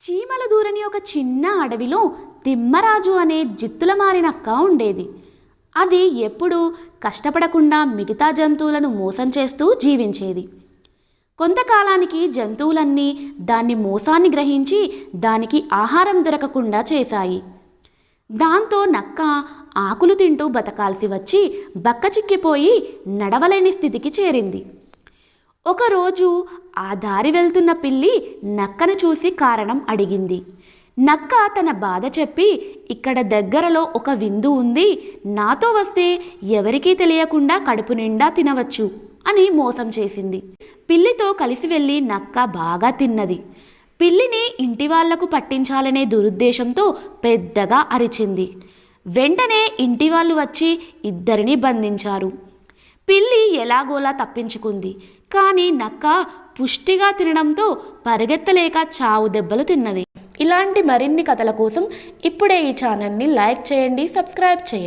చీమల దూరని ఒక చిన్న అడవిలో తిమ్మరాజు అనే జిత్తుల మారినక్క ఉండేది. అది ఎప్పుడూ కష్టపడకుండా మిగతా జంతువులను మోసం చేస్తూ జీవించేది. కొంతకాలానికి జంతువులన్నీ దాన్ని మోసాన్ని గ్రహించి దానికి ఆహారం దొరకకుండా చేశాయి. దాంతో నక్క ఆకులు తింటూ బతకాల్సి వచ్చి బక్కచిక్కిపోయి నడవలేని స్థితికి చేరింది. ఒకరోజు ఆ దారి వెళ్తున్న పిల్లి నక్కను చూసి కారణం అడిగింది. నక్క తన బాధ చెప్పి ఇక్కడ దగ్గరలో ఒక విందు ఉంది నాతో వస్తే ఎవరికీ తెలియకుండా కడుపు నిండా తినవచ్చు అని మోసం చేసింది. పిల్లితో కలిసి వెళ్ళి నక్క బాగా తిన్నది. పిల్లిని ఇంటి వాళ్ళకు పట్టించాలనే దురుద్దేశంతో పెద్దగా అరిచింది. వెంటనే ఇంటి వాళ్ళు వచ్చి ఇద్దరిని బంధించారు. పిల్లి ఎలాగోలా తప్పించుకుంది. కానీ నక్క పుష్టిగా తినడంతో పరిగెత్తలేక చావు దెబ్బలు తిన్నది. ఇలాంటి మరిన్ని కథల కోసం ఇప్పుడే ఈ ఛానల్ని లైక్ చేయండి సబ్స్క్రైబ్ చేయండి.